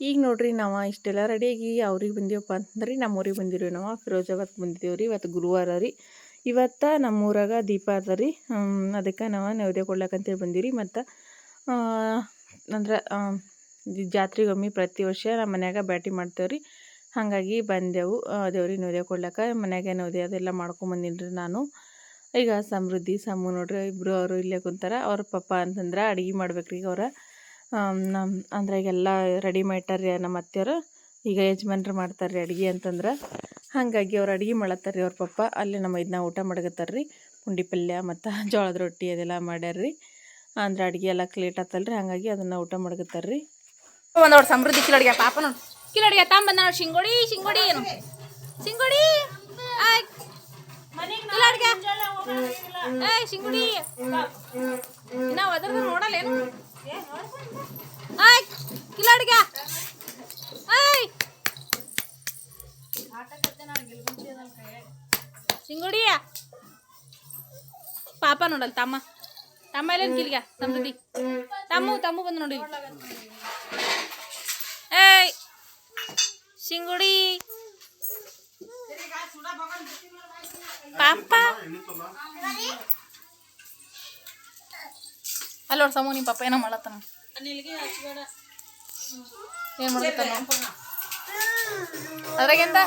ಈಗ ನೋಡ್ರಿ ನಾವು ಇಷ್ಟೆಲ್ಲ ರೆಡಿಯಾಗಿ ಅವ್ರಿಗೆ ಬಂದೀವಪ್ಪ ಅಂತಂದ್ರೆ ನಮ್ಮ ಊರಿಗೆ ಬಂದಿರಿ ನಾವು. ಫಿರೋಜಾಬಾದ್ಗೆ ಬಂದಿದ್ದೇವೆ ರೀ ಇವತ್ತು ಗುರುವಾರ ರೀ. ಇವತ್ತು ನಮ್ಮೂರಾಗ ದೀಪ ಅದ ರೀ. ಅದಕ್ಕೆ ನಾವು ನೈವೇದ್ಯ ಕೊಡ್ಲಾಕಂತೇಳಿ ಬಂದೀವಿ ಮತ್ತು ಅಂದ್ರೆ ಜಾತ್ರೆಗೊಮ್ಮೆ ಪ್ರತಿ ವರ್ಷ ನಮ್ಮ ಮನ್ಯಾಗ ಬ್ಯಾಟಿ ಮಾಡ್ತೇವೆ ರೀ ಹಾಗಾಗಿ ಬಂದೆವು. ದೇವ್ರಿಗೆ ನೈವೇದ್ಯ ಕೊಡ್ಲಾಕ ಮನ್ಯಾಗೆ ನೈವೇದ್ಯ ಅದೆಲ್ಲ ಮಾಡ್ಕೊಂಬಂದಿನಿ ರೀ ನಾನು. ಈಗ ಸಮೃದ್ಧಿ ಸಮೂ ನೋಡ್ರಿ ಇಬ್ಬರು ಅವರು ಇಲ್ಲೇ ಕುಂತಾರ. ಅವ್ರ ಪಪ್ಪ ಅಂತಂದ್ರೆ ಅಡುಗೆ ಮಾಡ್ಬೇಕು ರೀ ಈಗ ಅವ್ರ. ನಮ್ಮ ಅಂದ್ರೆ ಈಗೆಲ್ಲ ರೆಡಿ ಮಾಡ್ತಾರೆ ನಮ್ಮ ಅತ್ತೆಯವರು. ಈಗ ಯಜಮಾನ್ರು ಮಾಡ್ತಾರೆ ಅಡುಗೆ ಅಂತಂದ್ರೆ. ಹಾಗಾಗಿ ಅವ್ರು ಅಡುಗೆ ಮಾಡತ್ತಾರೆ ರೀ ಅವ್ರ ಪಪ್ಪ. ಅಲ್ಲಿ ನಮ್ಮ ಇದನ್ನ ಊಟ ಮಾಡಕತ್ತಾರೆ ರೀ ಪುಂಡಿ ಪಲ್ಯ ಮತ್ತು ಜೋಳದ ರೊಟ್ಟಿ ಅದೆಲ್ಲ ಮಾಡ್ಯಾರ ರೀ ಅಂದ್ರೆ ಅಡುಗೆ ಎಲ್ಲ ಕ್ಲೀಟ್ ಆತಲ್ರಿ. ಹಾಗಾಗಿ ಅದನ್ನು ಊಟ ಮಾಡಕತ್ತಾರೆ ರೀ ಒಂದೋಡ್ ಸಮೃದ್ಧಿ ಕಿಲೋಡಿಗೆ ಪಾಪ ನೋಡಿ. ಕಿಲೋಡಿಗೆ ತಾಂಬಂದ ನೋಡಿ. ಶಿಂಗೋಡಿ ಶಿಂಗೋಡಿ ಏನು? ಶಿಂಗುಡಿ! ನಾವು ಅದ್ರದ್ದು ನೋಡಲ್ಲ ಏನು? ಆಯ್ ಕಿಲಾಡಿಗೆ. ಆಯ್ ಶಿಂಗುಡಿ ಪಾಪ ನೋಡಲ್ಲ ತಮ್ಮ. ತಮ್ಮ ಎಲ್ಲ ಕಿಲ್ಗ ಸಮೃದ್ಧಿ ತಮ್ಮ ತಮ್ಮ ಬಂದು ನೋಡಿ. ಏಯ್ ಶಿಂಗುಡಿ ಪಾಪ. ಅಲ್ಲಿ ನೋಡ್ ಸಮೂ ನಿಮ್ಮ ಪಾಪ ಏನೋ ಮಾಡತ್ತಾನ. ಏನ್ ಮಾಡತ್ತಾನ? ಅದ್ರಾಗೆಂತ?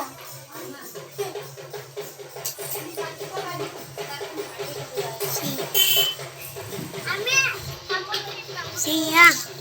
ಕೊಡೋರಿ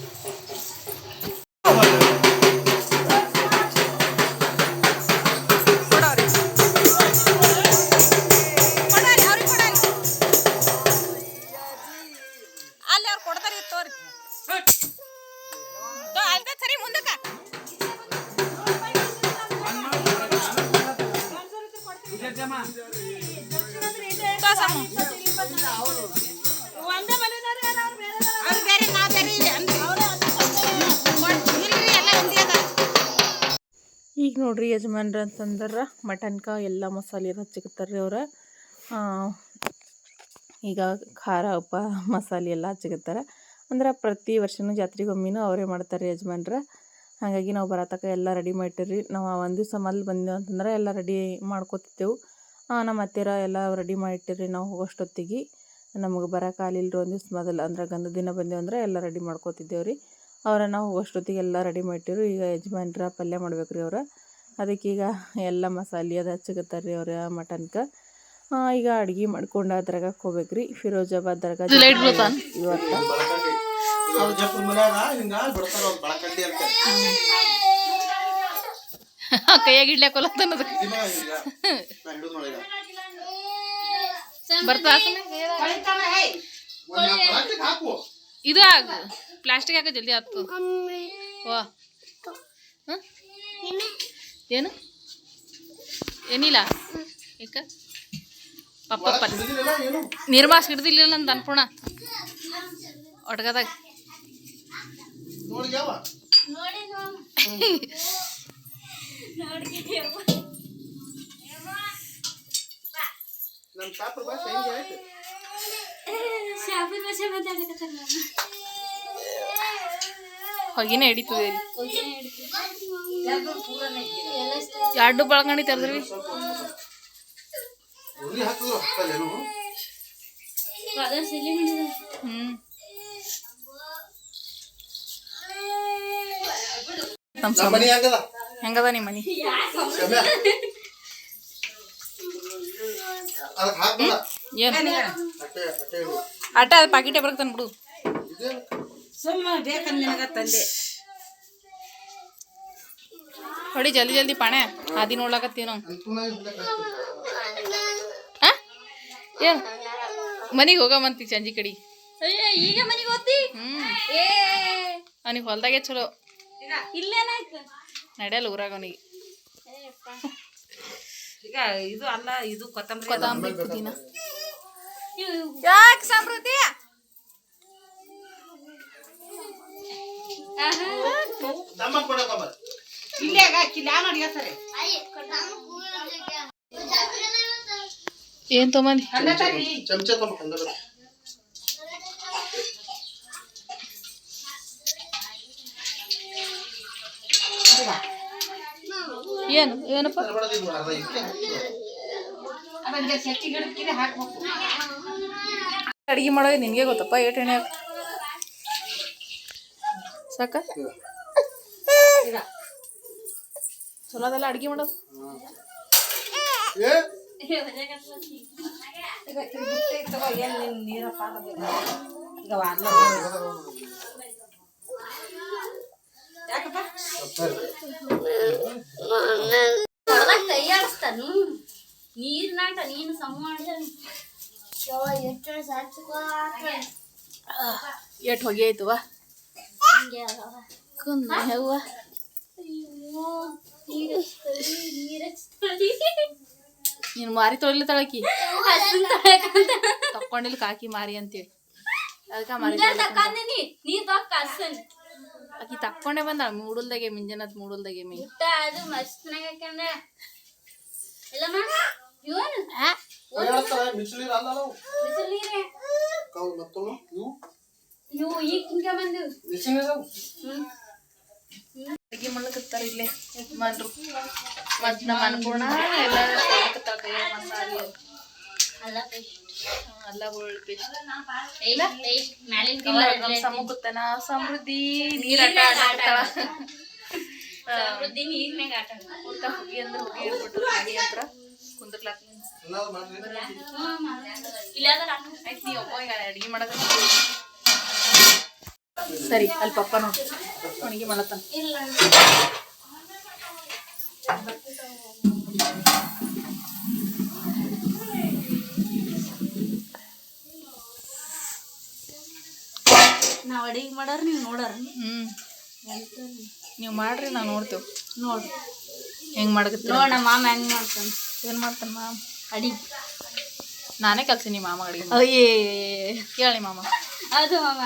ಈಗ ನೋಡ್ರಿ ಯಜಮಾನ್ರ ಅಂತಂದ್ರೆ ಮಟನ್ಕ ಎಲ್ಲ ಮಸಾಲೆ ಎಲ್ಲ ಹಚ್ಚಿಕತ್ತಾರೆ ರೀ ಅವ್ರು ಈಗ ಖಾರ, ಉಪ್ಪ, ಮಸಾಲೆ ಎಲ್ಲ ಹಚ್ಚಿಕತ್ತಾರೆ ಅಂದ್ರೆ ಪ್ರತಿ ವರ್ಷವೂ ಜಾತ್ರೆಗೊಮ್ಮಿನೂ ಅವರೇ ಮಾಡ್ತಾರೆ ಯಜಮಾನ್ರ. ಹಾಗಾಗಿ ನಾವು ಬರತಕ್ಕ ಎಲ್ಲ ರೆಡಿ ಮಾಡಿಟ್ಟಿರಿ ನಾವು ಒಂದು ದಿವಸ ಮೊದ್ಲು ಬಂದೆವು ಅಂತಂದ್ರೆ ಎಲ್ಲ ರೆಡಿ ಮಾಡ್ಕೊತಿದ್ದೆವು. ನಮ್ಮ ಅತ್ತೆರ ಎಲ್ಲ ರೆಡಿ ಮಾಡಿಟ್ಟಿರಿ ನಾವು ಹೋಗೋಷ್ಟೊತ್ತಿಗೆ ನಮಗೆ ಬರೋಕೆ ಆಗಲಿಲ್ಲ ಒಂದು ದಿವ್ಸ ಮೊದಲು. ಅಂದ್ರೆ ಗಂಧ ದಿನ ಬಂದೆವು ಅಂದ್ರೆ ಎಲ್ಲ ರೆಡಿ ಮಾಡ್ಕೋತಿದ್ದೆವು ರೀ ಅವರ ನಾವು ಹೋಗೋಷ್ಟೊತ್ತಿಗೆ ಎಲ್ಲ ರೆಡಿ ಮಾಡಿಟ್ಟಿರು ಈಗ ಯಜಮಾನ್ರ ಪಲ್ಯ ಮಾಡ್ಬೇಕು ರೀ ಅವ್ರು. ಅದಕ್ಕೀಗ ಎಲ್ಲ ಮಸಾಲೆ ಅದು ಹಚ್ಚಕತ್ತಾರೆ ರೀ ಅವ್ರ ಮಟನ್ಗೆ ಈಗ ಅಡ್ಗೆ ಮಾಡ್ಕೊಂಡು ಅದ್ರಾಗ ಹೋಗ್ಬೇಕು ರೀ ಇವತ್ತು. ಕೈಯಾಗ ಬರ್ತಾ ಪ್ಲಾಸ್ಟಿಕ್ ಹಾಕು ಇದು ಆಗ ಪ್ಲಾಸ್ಟಿಕ್ ಹಾಕ ಜಲ್ದಿ ಆಯ್ತು ಓ? ಏನು? ಏನಿಲ್ಲ. ಏಕ? ಪಪ್ಪ ನಿರ್ಮಾಸ್ ಹಿಡ್ದಿಲ್ಲ ಅಂತ ಅನ್ಪೂರ್ಣ ಒಟ್ಗದಾಗ ನೋಡಿಗ್ಯಾವ ನಮ್ ಶಾಪುರ ಭಾಷೆ ಹೆಂಗೆ ಆಯ್ತು ಹೊಗಿನೇ ಹಿಡಿತದೆ ಎರಡು ಬಳಗಣಿ ತೆರೆದ್ರಿ. ಹೆಂಗದ ನಿಮ್ಮ ಮನಿ ಏನು? ಅಟ್ಟೆ ಅದು ಪಾಕಿಟೇ ಬರ್ತಾನೆ ಬಿಡು ಸುಮ್ಮ ಬೇಕಂದ್ ನಿನಗ ತಂದೆ. ಹೊಡಿ ಜಲ್ದಿ ಜಲ್ದಿ ಪಾಣೆ. ಅದಿ ನೋಡ್ಲಾಕತ್ತೀವಿ ನಾವು? ಏನ್ ಮನಿಗೆ ಹೋಗಮಂತಿ ಸಂಜೆ ಕಡಿ. ಈಗ ಮನಿಗೆ ಹೋಗ್ತಿ ಏ. ಅವನಿಗೆ ಹೊಲ್ದಾಗೆ ಚಲೋ. ಇಲ್ಲೇನಾಯ್ತು? ನಡೆಯಲ್ಲ ಊರಾಗ ಅವನಿಗೆ. ಈಗ ಇದು ಅಲ್ಲ ಇದು ಕೊತ್ತಂಬರಿ. ಕೊತ್ತಂಬರಿ ಪುದೀನ. ಯಾಕೆ ಸಮೃದ್ಧಿ ತಮ್ಮ ಕೊಡ ತಮ್ಮ ಇಲ್ಲೇ ನಾನು ಸರಿ ಏನ್? ತೊಗೊಂಬಂದಿ ಚಮಚ ಏನು ಏನಪ್ಪ ಅಡಿಗೆ ಮಾಡೋದು ನಿನಗೆ ಗೊತ್ತಪ್ಪ ಏಟ್ ಎಣ್ಣೆ ಹಾಕ್ ಸಾಕ ಚಲೋ ಅದಲ್ಲ ಅಡಿಗೆ ಮಾಡೋದು ಏ ಈಗ ಬುಟ್ಟಿ ತಗೋ ಏನ್ ನಿನ್ ನೀರಪ್ಪ ಹಾಕ್ಬೇಕು. ಈಗ ವಾರ್ಲ ಯಾಕಪ್ಪ? ಕೈಯಾಡಿಸ್ತಾನು ನೀರ್ನಾಟ ನೀನು ಸಮ ಮಾಡ್ದಾನು ಎಷ್ಟು ಎಟ್ ಹೊಗೆ ಆಯ್ತವ ಹೂವ ನೀನು ಮಾರಿ ತೊಳಿಲಿ ತಳಕಿ. ತಕ್ಕೊಂಡಿಲ್ಲ ಕಾಕಿ ಮಾರಿ ಅಂತೇಳಿ. ಅದಕ್ಕೆ ಮಾರಿ ಆಕಿ ತಕ್ಕೊಂಡೆ ಬಂದ ಮೂಡಲ್ದಾಗೆ ಮಿಂಜನತ್ ಮೂಡಲ್ದಾಗೆ ಮೀ. ಅದು ಮಸ್ತ್ ಇಲ್ಲಮ್ಮ ಇವನು ಬಿಸಿಲು ನೀರೇ ಇವು ಇವು ಈಗ ಹಿಂಗ ಬಂದು ಮಿಷಿನಿರ ಅಡಿಗೆ ಮಾಡ್ಲಕತ್ತಾರ ಇಲ್ಲೇ ಯಜಮಾನ್ರು. ಮತ್ ನಮ್ಮ ಅನ್ಪೂರ್ಣ ಎಲ್ಲ ಮಸಾಲೆ. ಅಲ್ಲ. ಬೆಳ್ಳುಳ್ಳಿ ಪೇಸ್ಟ್ ಇಲ್ಲ. ಸಮುಕುತ್ತನ ಸಮೃದ್ಧಿ ಆಡಕತ್ತಾಳ ಸಮೃದ್ಧಿ ನೀರ್ನಾಗ ಆಟ ಊಟ ಹುಗಿ ಅಂದ್ರೆ ಹುಗಿ ಇಡ್ಬಿಟ್ಟು ಮನೆ ಹತ್ರ ಕುಂದ್ರಲಾಕ ಏನಾದ್ರು ಇಲ್ಲ ಅದ್ರ ಅಡಿಗೆ ಮಾಡಕ ಸರಿ ಅಲ್ಲಿ ಪಪ್ಪ ನೋಡಿ. ಅಡಿಗೆ ಮಾಡತ್ತಾನ ನಾವ್ ಅಡಿಗೆ ಮಾಡಾರ ನೀವು ನೋಡಾರ? ಹ್ಮ್. ನೀವು ಮಾಡ್ರಿ ನಾವು ನೋಡ್ತೇವ್. ನೋಡ್ರಿ ಹೆಂಗ್ ಮಾಡಕತ್ತೀರ? ನೋಡ ಮಾಮ ಹೆಂಗ್ ಮಾಡ್ತಾನ? ಏನು ಮಾಡ್ತಾನ ಮಾಮ? ಅಡಿಗೆ ನಾನೇ ಕಲ್ತೀನಿ ಮಾಮ ಅಡಿಗೆ. ಅಯ್ಯೇ. ಕೇಳಿ ಮಾಮ. ಅದು ಮಾಮ.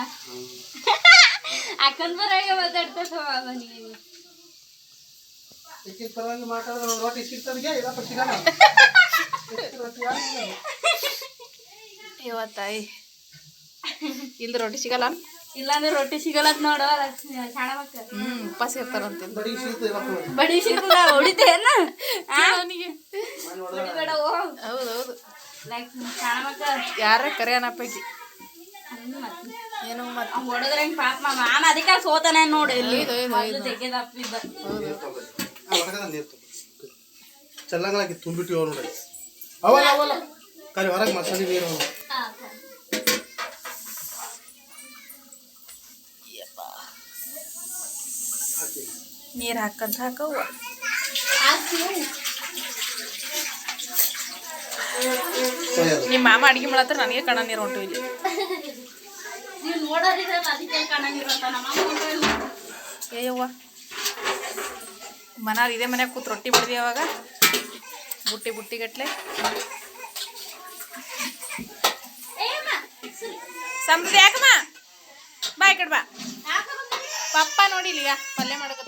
ಇಕ್ಕಿನ ಪರವಾಗಿ ಮಾತಾಡಿದ್ರೆ ರೊಟ್ಟಿ ಸಿಗ್ತದೆ ಸಿಗಲ್ಲ. ಇಲ್ದ ರೊಟ್ಟಿ ಸಿಗಲ್ಲ ಇಲ್ಲಾಂದ್ರೆ ರೊಟ್ಟಿ ಸಿಗಲ್ಲ ನೋಡು ಶಾಣ ಮಕ್ಕ ಹ್ಮ್ ಉಪವಾಸ ಇರ್ತಾರಂತ ಬಡಿ ಸಿಗ್ತದೆ ಇದಪ್ಪ ಬಡಿ ಸಿಗ್ತದ ಹೊಡಿತೇನ ಅವನಿಗೆ ಶಾಣ ಮಕ್ಕ ಯಾರ ಕರೆ ಅನ್ನಪೈಕಿ ಹ್ಮ್ ಮತ್ತೆ ಏನು ಮತ್ತೆ ಅವ್ನ್ ಹೊಡೆದ್ರೆ ಹೆಂಗ್ ಪಾಪ ಮಾಮ ಅದಕ್ಕೆ ಸೋತಾನೆ ನೋಡಿ ಇಲ್ಲಿ. ತೆಗೆದಪ್ಪಿದ್ದ ನೀರು ಚಲ್ಲಂಗಳಾಕಿ ತುಂಬಿಟ್ಟಿವ ನೋಡಿ ಅವಲ್ಲ ಅವಲ್ಲ. ಕರಿ ಹೊರಗೆ ಮಸಾಲೆ ನೀರು. ನೀರ್ ಹಾಕಂತ ಹಾಕವ್ವ. ನಿಮ್ಮ ಮಾಮ ಅಡಿಗೆ ಮಾಡತ್ತ ನನಗೆ ಕಣ ನೀರು ಹೊಂಟು ಇಲ್ಲಿ ನೀವು ನೋಡೋದಿದ್ರಲ್ಲ ಅದಕ್ಕೆ ಕಾಣಂಗಿರತ್ತ ನಮ್ಮ ಏಯವ್ವ. ಮನಾರ್ ಇದೇ ಮನೆ ಕೂತ್ ರೊಟ್ಟಿ ಮಾಡಿದ್ವಿ ಅವಾಗ? ಬುಟ್ಟಿ ಬುಟ್ಟಿ ಗಟ್ಲೆ ಸಮೃದ್ಧಿ ಯಾಕಮ್ಮ ಬಾ ಈ ಕಡೆ ಬಾ. ಪಪ್ಪ ನೋಡಿ ಈಗ ಪಲ್ಯ ಮಾಡ್ಕೊತ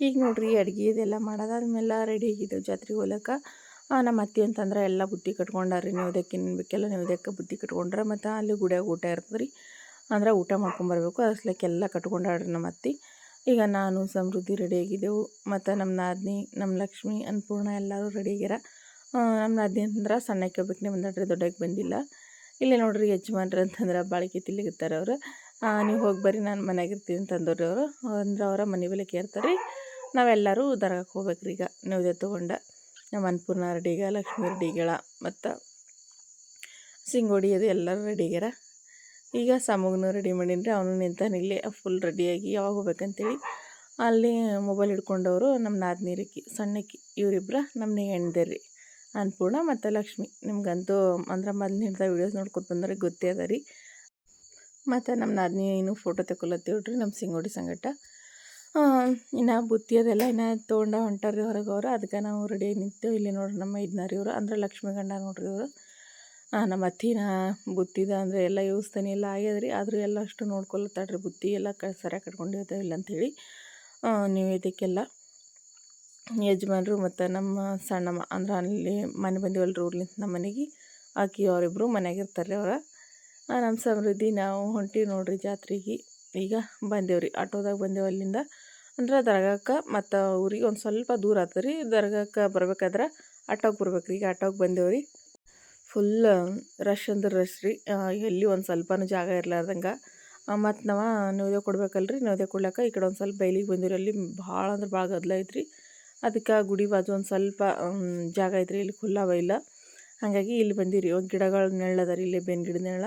ಈಗ ನೋಡ್ರಿ ಅಡ್ಗೆ ಇದೆಲ್ಲ ಮಾಡೋದಾದ್ಮೇಲೆ ರೆಡಿ ಆಗಿದ್ದೆವು ಜಾತ್ರೆಗೆ ಹೋಗ್ಲಕ್ಕ. ಆ, ನಮ್ಮ ಅತ್ತೆ ಅಂತಂದ್ರೆ ಎಲ್ಲ ಬುತ್ತಿ ಕಟ್ಕೊಂಡಾರಿ ಅದಕ್ಕೆ ಬೇಕೆಲ್ಲ ನೈವೇದ್ಯಕ್ಕೆ ಬುತ್ತಿ ಕಟ್ಕೊಂಡ್ರೆ ಮತ್ತು ಅಲ್ಲಿ ಗುಡಿಯಾಗ ಊಟ ಇರ್ತದೆ ರೀ ಅಂದ್ರೆ ಊಟ ಮಾಡ್ಕೊಂಬರ್ಬೇಕು ಅಸ್ಲಕ್ಕೆಲ್ಲ ಕಟ್ಕೊಂಡಾಡ್ರಿ ನಮ್ಮ ಅತ್ತೆ. ಈಗ ನಾನು ಸಮೃದ್ಧಿ ರೆಡಿ ಆಗಿದ್ದೆವು, ಮತ್ತು ನಮ್ಮ ನಾದಿನಿ, ನಮ್ಮ ಲಕ್ಷ್ಮಿ, ಅನ್ನಪೂರ್ಣ ಎಲ್ಲರೂ ರೆಡಿ ಆಗ್ಯಾರ. ನಮ್ಮ ನಾದಿನಿ ಅಂತಂದ್ರೆ ಸಣ್ಣಕ್ಕೆ ಒಬ್ಬಕ್ಕೆ ಬಂದಾಡ್ರಿ ದೊಡ್ಡಕ್ಕೆ ಬಂದಿಲ್ಲ. ಇಲ್ಲಿ ನೋಡ್ರಿ ಯಜಮಾನ್ರು ಅಂತಂದ್ರೆ ಬಾಳಿಕೆ ತಿಳಿಗಿರ್ತಾರೆ ಅವರು. ನೀವು ಹೋಗಿ ಬರ್ರಿ, ನಾನು ಮನೆಯಾಗಿರ್ತೀನಿ ಅಂತಂದವ್ರಿ ಅವರು. ಅಂದ್ರೆ ಅವರ ಮನೆ ಬಳಿ ಕೇರ್ತಾರೆ ರೀ ನಾವೆಲ್ಲರೂ ದರ್ಗಕ್ಕೆ ಹೋಗ್ಬೇಕ್ರಿ ಈಗ ನೈವೇದ್ಯ ತೊಗೊಂಡ. ನಮ್ಮ ಅನ್ನಪೂರ್ಣ ರೆಡಿಗ ಲಕ್ಷ್ಮಿ ರೆಡಿಗಳ ಮತ್ತು ಸಿಂಗೋಡಿ ಅದು ಎಲ್ಲರೂ ರೆಡಿಗ್ಯಾರ ಈಗ ಸಾಮಗ್ನೂ ರೆಡಿ ಮಾಡೀನಿ ಅವನು ನಿಂತಾನೆ ಇಲ್ಲೇ ಫುಲ್ ರೆಡಿಯಾಗಿ ಯಾವಾಗ ಹೋಗ್ಬೇಕಂತೇಳಿ ಅಲ್ಲಿ ಮೊಬೈಲ್ ಹಿಡ್ಕೊಂಡವರು ನಮ್ಮ ನಾದ್ನೀರಕ್ಕಿ ಸಣ್ಣಕ್ಕಿ ಇವರಿಬ್ಬರ ನಮ್ಮನೆ ಹೆಣ್ದೇರಿ ಅನ್ನಪೂರ್ಣ ಮತ್ತು ಲಕ್ಷ್ಮಿ. ನಿಮ್ಗಂತೂ ಅಂದ್ರೆ ಮೊದಲಿನಿಂದ ವೀಡಿಯೋಸ್ ನೋಡ್ಕೊತ ಬಂದ್ರೆ ಗೊತ್ತೇ ಅದ ರೀ. ಮತ್ತು ನಮ್ಮ ನಾದಿನಿ ಏನು ಫೋಟೋ ತಗೊಳತ್ತೀವ್ರಿ ನಮ್ಮ ಸಿಂಗೋಡಿ ಸಂಗಟ. ಇನ್ನು ಬುತ್ತಿ ಅದೆಲ್ಲ ಇನ್ನು ತೊಗೊಂಡ ಹೊಂಟಾರ್ರಿ ಹೊರಗೆ ಅವರು. ಅದಕ್ಕೆ ನಾವು ರೆಡಿ ನಿಂತು ಇಲ್ಲಿ ನೋಡ್ರಿ ನಮ್ಮ ಐದ್ನಾರಿ ಇವರು. ಅಂದ್ರೆ ಲಕ್ಷ್ಮೀ ಗಂಡ ನೋಡ್ರಿ ಇವರು. ನಮ್ಮ ಅತ್ತಿನ ಬುತ್ತಿದ ಅಂದರೆ ಎಲ್ಲ ಯೂಸ್ತಾನೆ ಎಲ್ಲ ಆಗ್ಯದ್ರಿ. ಆದರೂ ಎಲ್ಲ ಅಷ್ಟು ನೋಡ್ಕೊಳತ್ತಾಡ್ರಿ ಬುತ್ತಿ ಎಲ್ಲ ಕ, ಸರಿಯಾಗಿ ಕಟ್ಕೊಂಡಿರ್ತೇವೆ ಇಲ್ಲ ಅಂಥೇಳಿ ನೀವು ಇದಕ್ಕೆಲ್ಲ ಯಜಮಾನರು ಮತ್ತು ನಮ್ಮ ಸಣ್ಣಮ್ಮ, ಅಂದ್ರೆ ಅಲ್ಲಿ ಮನೆ ಬಂದಿವಲ್ರಿ ಊರ್ಲಿಂತ ನಮ್ಮ ಮನೆಗೆ. ಆಕಿ ಅವರಿಬ್ಬರು ಮನ್ಯಾಗ ಇರ್ತಾರೆ ಅವ್ರ. ನಮ್ಮ ಸಮೃದ್ಧಿ ನಾವು ಹೊಂಟಿ ನೋಡ್ರಿ ಜಾತ್ರೆಗೆ. ಈಗ ಬಂದೇವ್ರಿ. ಆಟೋದಾಗ ಬಂದೇವು ಅಲ್ಲಿಂದ. ಅಂದ್ರೆ ದರ್ಗಾಕ್ಕೆ ಮತ್ತು ಊರಿಗೆ ಒಂದು ಸ್ವಲ್ಪ ದೂರ ಆತು ರೀ. ದರ್ಗಾಕ್ಕೆ ಬರ್ಬೇಕಾದ್ರೆ ಆಟೋಗೆ ಬರ್ಬೇಕು ರೀ ಈಗ ಆಟೋಗೆ ರೀ. ಫುಲ್ ರಶ್ ಅಂದ್ರೆ ರಶ್ ರೀ. ಎಲ್ಲಿ ಒಂದು ಸ್ವಲ್ಪನೂ ಜಾಗ ಇರಲಾರ್ದಂಗೆ. ಮತ್ತು ನಾವು ನೈವೇದ್ಯ ಕೊಡ್ಬೇಕಲ್ರಿ. ನೈವೇದ್ಯ ಕೊಡ್ಲಾಕ ಈ ಕಡೆ ಒಂದು ಸ್ವಲ್ಪ ಬೈಲಿಗೆ ಬಂದಿವ್ರಿ ಅಲ್ಲಿ ಭಾಳ ಅಂದ್ರೆ ಭಾಳ ಗದ್ದಲ ರೀ. ಅದಕ್ಕೆ ಗುಡಿ ಬಾಜು ಒಂದು ಸ್ವಲ್ಪ ಜಾಗ ಐತ್ರಿ ಇಲ್ಲಿ ಖುಲ್ಲ ಬೈಲ ಹಾಗಾಗಿ ಇಲ್ಲಿ ಬಂದಿರಿ ಒಂದು ಗಿಡಗಳು ನೆಳ್ಳದ ರೀ. ಇಲ್ಲಿ ಬೇವಿನ ಗಿಡ ನೆರಳ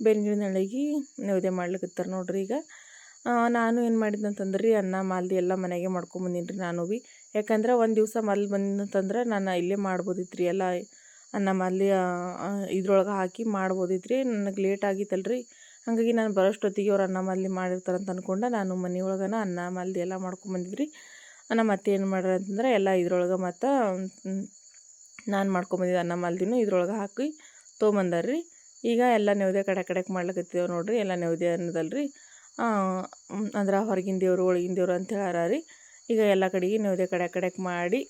ಬೇವಿನ ಗಿಡ ನೆಳಗಿ ನೈವೇದ್ಯ ಮಾಡ್ಲಿಕ್ಕೆ ನೋಡ್ರಿ ಈಗ. ನಾನು ಏನು ಮಾಡಿದ್ದೆ ಅಂತಂದ್ರೆ, ರೀ ಅನ್ನ, ಮಾಲ್ದಿ ಎಲ್ಲ ಮನೆಗೆ ಮಾಡ್ಕೊಂಬಂದೀನಿ ರೀ ನಾನು ಭೀ ಯಾಕಂದ್ರೆ ಒಂದು ದಿವಸ ಮಲ್ಲಿ ಬಂದಂತಂದ್ರೆ ನಾನು ಇಲ್ಲೇ ಮಾಡ್ಬೋದಿತ್ತು ರೀ ಎಲ್ಲ ಅನ್ನ ಮಾಲ್ದಿ ಇದ್ರೊಳಗೆ ಹಾಕಿ ಮಾಡ್ಬೋದಿತ್ತು ರೀ. ನನಗೆ ಲೇಟ್ ಆಗಿತ್ತಲ್ಲ ರೀ. ಹಾಗಾಗಿ ನಾನು ಬರೋಷ್ಟೊತ್ತಿಗೆ ಅವ್ರು ಅನ್ನ ಮಾಲ್ದಿ ಮಾಡಿರ್ತಾರೆ ಅಂತ ಅಂದ್ಕೊಂಡು ನಾನು ಮನೆಯೊಳಗನ ಅನ್ನ ಮಾಲ್ದಿ ಎಲ್ಲ ಮಾಡ್ಕೊಂಬಂದಿದ್ರಿ ನಮ್ಮ ಮತ್ತೆ ಏನು ಮಾಡ್ರಿ ಅಂತಂದ್ರೆ, ಎಲ್ಲ ಇದ್ರೊಳಗೆ ಮತ್ತು ನಾನು ಮಾಡ್ಕೊಂಬಂದಿದ್ದೆ ಅನ್ನ ಮಾಲ್ದಿನೂ ಇದ್ರೊಳಗೆ ಹಾಕಿ ತೊಗೊಂಬಂದಾರ್ರಿ ಈಗ ಎಲ್ಲ ನೈವೇದ್ಯ ಕಡೆ ಕಡೆಗೆ ಮಾಡ್ಲಕತ್ತಿದ್ದೇವೆ ನೋಡಿರಿ, ಎಲ್ಲ ನೈವೇದ್ಯ ಅನ್ನೋದಲ್ರಿ ಅಂದ್ರೆ ಹೊರಗಿನ ದೇವರು, ಒಳಗಿನ ದೇವರು ಅಂತ ಹೇಳಾರ ರೀ ಈಗ ಎಲ್ಲ ಕಡೆಗೆ ನೈವೇದ್ಯ ಕಡೆ ಕಡೆಗೆ ಮಾಡಿ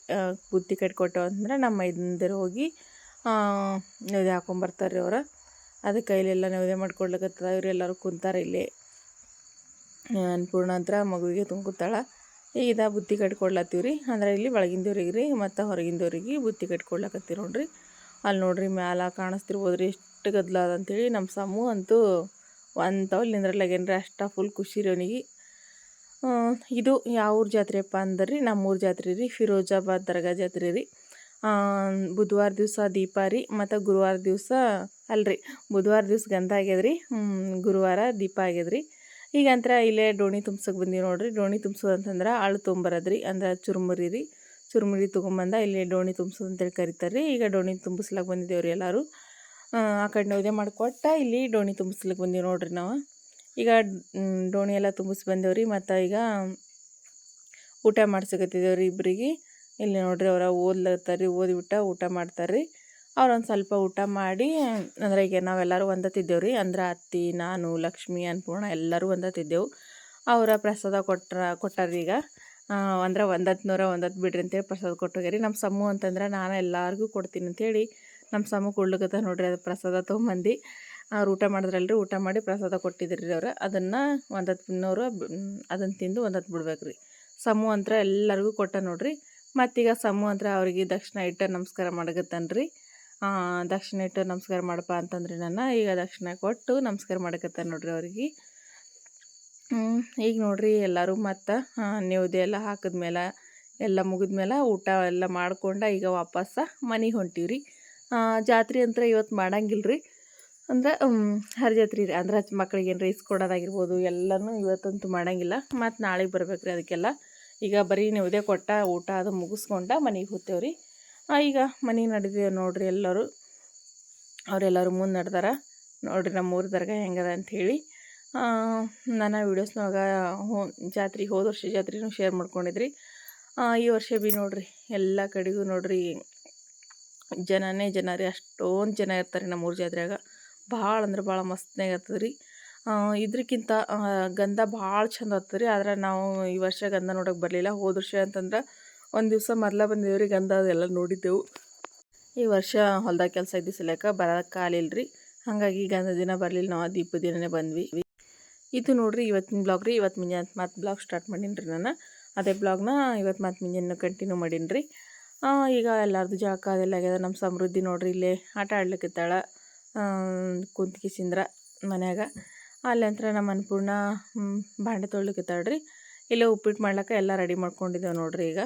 ಬುತ್ತಿ ಕಟ್ಕೊಟ್ಟೆವು ಅಂದ್ರೆ ನಮ್ಮ ಮೈದಂದಿರು ಹೋಗಿ ನೀವು ಇದೇ ಹಾಕೊಂಬರ್ತಾರೆ ರೀ ಅವ್ರು. ಅದಕ್ಕೆ ಇಲ್ಲೆಲ್ಲ ನೈವೇದ್ಯ ಮಾಡ್ಕೊಡ್ಲಿಕತ್ತದ ಇವ್ರು ಎಲ್ಲರೂ ಕುಂತಾರೆ ಇಲ್ಲಿ. ಅನ್ನಪೂರ್ಣ ಮಗುವಿಗೆ ತುಂಬುತ್ತಾಳೆ ಈಗ ಇದ ಬುತ್ತಿ ಕಟ್ಕೊಡ್ಲತ್ತೀವಿ ರೀ ಅಂದ್ರೆ ಇಲ್ಲಿ ಒಳಗಿಂದವ್ರಿಗೆ ರೀ, ಮತ್ತು ಹೊರಗಿಂದವ್ರಿಗೆ ಬುತ್ತಿ ಕಟ್ಕೊಡ್ಲಕತ್ತೀವಿ ನೋಡ್ರಿ. ಅಲ್ಲಿ ನೋಡ್ರಿ ಮ್ಯಾಲ ಕಾಣಿಸ್ತಿರ್ಬೋದು ರೀ ಎಷ್ಟು ಗದ್ದಲ ಅಂತೇಳಿ ನಮ್ಮ ಸಮೂ ಅಂತೂ ತವಲ್ ಲಗೇನ್ರಿ ಅಷ್ಟ ಫುಲ್ ಖುಷಿ ರೀ ಅವನಿಗೆ. ಇದು ಯಾವ ಊರು ಜಾತ್ರೆಯಪ್ಪ ಅಂದ್ರೆ ರೀ ನಮ್ಮೂರ ಜಾತ್ರೆ ರೀ, ಫಿರೋಜಾಬಾದ್ ದರ್ಗಾ ಜಾತ್ರೆ ರೀ. ಬುಧವಾರ ದಿವಸ ದೀಪ ರೀ, ಮತ್ತು ಗುರುವಾರ ದಿವಸ ಅಲ್ರಿ, ಬುಧವಾರ ದಿವಸ ಗಂಧ ಆಗ್ಯದ್ರಿ ಗುರುವಾರ ದೀಪ ಆಗ್ಯದ್ರಿ. ಈಗಂತರ ಇಲ್ಲೇ ಡೋಣಿ ತುಂಬ್ಸಕ್ಕೆ ಬಂದೀವಿ ನೋಡ್ರಿ ಡೋಣಿ ತುಂಬ್ಸೋದು ಅಂತಂದ್ರೆ ಆಳು ಅಂದ್ರೆ ಚುರುಮುರಿ ರೀ. ಚುರುಮುರಿ ತೊಗೊಂಬಂದ ಇಲ್ಲಿ ಡೋಣಿ ತುಂಬ್ಸೋದು ಕರೀತಾರೆ ರೀ ಈಗ ಡೋಣಿ ತುಂಬಿಸ್ಲಾಕ ಬಂದಿದ್ದೇವ್ರಿ ಎಲ್ಲರೂ. ಆ ಕಡೆ ಇದೇ ಮಾಡಿಕೊಟ್ಟ ಇಲ್ಲಿ ಡೋಣಿ ತುಂಬಿಸ್ಲಿಕ್ಕೆ ಬಂದೀವಿ ನೋಡ್ರಿ ನಾವು. ಈಗ ಡೋಣಿ ಎಲ್ಲ ತುಂಬಿಸಿ ಬಂದೇವ್ರಿ, ಮತ್ತು ಈಗ ಊಟ ಮಾಡ್ಸಕತ್ತಿದ್ದೇವ್ರಿ ಇಬ್ಬರಿಗೆ ಇಲ್ಲಿ ನೋಡ್ರಿ ಅವ್ರ ಓದ್ಲತ್ತಾರ, ಓದಿಬಿಟ್ಟ ಊಟ ಮಾಡ್ತಾರೆ ರೀ ಅವ್ರು ಒಂದು ಸ್ವಲ್ಪ ಊಟ ಮಾಡಿ, ಅಂದರೆ ಈಗ ನಾವೆಲ್ಲರೂ ಒಂದತ್ತಿದ್ದೇವೆ ರೀ ಅಂದ್ರೆ ಅತ್ತಿ, ನಾನು, ಲಕ್ಷ್ಮಿ, ಅನ್ನಪೂರ್ಣ ಎಲ್ಲರೂ ಒಂದತ್ತಿದ್ದೆವು ಅವರ ಪ್ರಸಾದ ಕೊಟ್ರ, ಕೊಟ್ಟಾರ್ರಿ ಈಗ. ಅಂದ್ರೆ ಒಂದತ್ತು ನೂರ ಒಂದತ್ತು ಬಿಡ್ರಿ ಅಂತೇಳಿ ಪ್ರಸಾದ ಕೊಟ್ಟೋಗ್ಯಾರಿ ನಮ್ಮ ಸಮ್ಮು ಅಂತಂದ್ರೆ ನಾನು ಎಲ್ಲರಿಗೂ ಕೊಡ್ತೀನಿ ಅಂತೇಳಿ ನಮ್ಮ ಸಮ ಕೊಡ್ಲಿಕತ್ತ ನೋಡ್ರಿ, ಅದು ಪ್ರಸಾದ ತೊಗೊಂಬಂದು. ಅವ್ರು ಊಟ ಮಾಡಿದ್ರಲ್ರಿ, ಊಟ ಮಾಡಿ ಪ್ರಸಾದ ಕೊಟ್ಟಿದ್ರಿ ಅವ್ರು. ಅದನ್ನು ಒಂದತ್ತು ತಿನ್ನೋರು ಅದನ್ನು ತಿಂದು ಒಂದತ್ತು ಬಿಡ್ಬೇಕು ರೀ ಎಲ್ಲರಿಗೂ ಕೊಟ್ಟ ನೋಡ್ರಿ. ಮತ್ತೀಗ ಸಮು ಅಂತ ಅವ್ರಿಗೆ ದಕ್ಷಿಣ ಇಟ್ಟು ನಮಸ್ಕಾರ ಮಾಡಕತ್ತನ್ರಿ. ದಕ್ಷಿಣ ಇಟ್ಟು ನಮಸ್ಕಾರ ಮಾಡಪ್ಪ ಅಂತಂದ್ರಿ ನನ್ನ. ಈಗ ದಕ್ಷಿಣ ಕೊಟ್ಟು ನಮಸ್ಕಾರ ಮಾಡಕತ್ತಾನ ನೋಡ್ರಿ ಅವ್ರಿಗೆ. ಈಗ ನೋಡ್ರಿ ಎಲ್ಲರೂ ಮತ್ತು ನೈವೇದ್ಯ ಎಲ್ಲ ಹಾಕಿದ್ಮೇಲೆ, ಎಲ್ಲ ಮುಗಿದ್ಮೇಲೆ ಊಟ ಎಲ್ಲ ಮಾಡ್ಕೊಂಡು ಈಗ ವಾಪಸ್ಸ ಮನೆಗೆ ಹೊಂಟೀವಿ ಜಾತ್ರೆ ಅಂತ ಇವತ್ತು ಮಾಡಂಗಿಲ್ಲ ರೀ ಅಂದ್ರೆ ಹರ ಜಾತ್ರೆ ರೀ ಅಂದ್ರೆ ಮಕ್ಳಿಗೆ ಏನು ರೈಸ್ ಕೊಡೋದಾಗಿರ್ಬೋದು, ಎಲ್ಲನೂ ಇವತ್ತಂತೂ ಮಾಡಂಗಿಲ್ಲ. ಮತ್ತು ನಾಳೆಗೆ ಬರ್ಬೇಕು ರೀ ಅದಕ್ಕೆಲ್ಲ. ಈಗ ಬರೀ ನೈವೇದ್ಯ ಕೊಟ್ಟ ಊಟ ಅದು ಮುಗಿಸ್ಕೊಂಡ ಮನೆಗೆ ಹೋಗ್ತೇವೆ ರೀ ಈಗ ಮನೆ ನಡೆದೇವೆ ನೋಡ್ರಿ ಎಲ್ಲರೂ. ಅವರೆಲ್ಲರೂ ಮುಂದೆ ನಡೆದಾರ. ನೋಡ್ರಿ ನಮ್ಮ ಊರ ದರ್ಗಾ ಹೆಂಗದ ಅಂಥೇಳಿ ನಾನು ವೀಡಿಯೋಸ್ನಾಗ ಹೋ, ಜಾತ್ರೆ ಹೋದ ವರ್ಷ ಜಾತ್ರೆನೂ ಶೇರ್ ಮಾಡ್ಕೊಂಡಿದ್ರಿ. ಈ ವರ್ಷ ಬಿ ನೋಡ್ರಿ, ಎಲ್ಲ ಕಡೆಗೂ ನೋಡ್ರಿ ಜನನೇ ಜನ ರೀ ಅಷ್ಟೊಂದು ಜನ ಇರ್ತಾರೆ ನಮ್ಮ ಊರ ಜಾತ್ರೆಯಾಗ. ಭಾಳ ಅಂದ್ರೆ ಭಾಳ ಮಸ್ತ್ನಾಗ ಇರ್ತದೆ ರೀ. ಇದ್ರಕ್ಕಿಂತ ಆ, ಗಂಧ ಭಾಳ ಚಂದ ಆಗ್ತದೆ ರೀ. ಆದ್ರೆ ನಾವು ಈ ವರ್ಷ ಗಂಧ ನೋಡೋಕೆ ಬರಲಿಲ್ಲ. ಹೋದ ವರ್ಷ ಅಂತಂದ್ರೆ ಒಂದು ದಿವಸ ಮೊದಲ ಬಂದೇವು ರೀ ಗಂಧ ಅದೆಲ್ಲ ನೋಡಿದ್ದೆವು. ಈ ವರ್ಷ ಹೊಲ್ದಾಗ ಕೆಲಸ ಇದ್ದ ಸಲಕ ಬರೋಕ್ಕೆ ಆಗಲಿಲ್ಲ ರೀ. ಹಾಗಾಗಿ ಗಂಧ ದಿನ ಬರಲಿಲ್ಲ. ನಾವು ದೀಪ ದಿನನೇ ಬಂದ್ವಿ. ಇದು ನೋಡ್ರಿ ಇವತ್ತಿನ ಬ್ಲಾಗ್ ರೀ. ಇವತ್ತು ಮುಂಜಾನೆ ಮತ್ತು ಬ್ಲಾಗ್ ಸ್ಟಾರ್ಟ್ ಮಾಡೀನಿ ರೀ ನಾನು. ಅದೇ ಬ್ಲಾಗ್ನ ಇವತ್ತು ಮತ್ತು ಮುಂಜಾನೆ ಕಂಟಿನ್ಯೂ ಮಾಡೀನಿ ರೀ ಈಗ ಎಲ್ಲರದು ಜಳಕ ಅದೆಲ್ಲ ಆಗ್ಯದ. ನಮ್ಮ ಸಮೃದ್ಧಿ ನೋಡ್ರಿ, ಇಲ್ಲೇ ಆಟ ಆಡ್ಲಿಕ್ಕತ್ತಾಳ ಕುಂತ್ಕಿಸಿಂದ್ರ ಮನ್ಯಾಗ. ಅಲ್ಲಂತ್ರ ನಮ್ಮ ಅನ್ನಪೂರ್ಣ ಭಾಂಡೆ ತೊಳ್ಲಿಕ್ಕತ್ತಾಳ ರೀ ಇಲ್ಲೇ ಉಪ್ಪಿಟ್ಟು ಮಾಡ್ಲಿಕ್ಕೆ ಎಲ್ಲ ರೆಡಿ ಮಾಡ್ಕೊಂಡಿದ್ದೇವೆ ನೋಡ್ರಿ ಈಗ.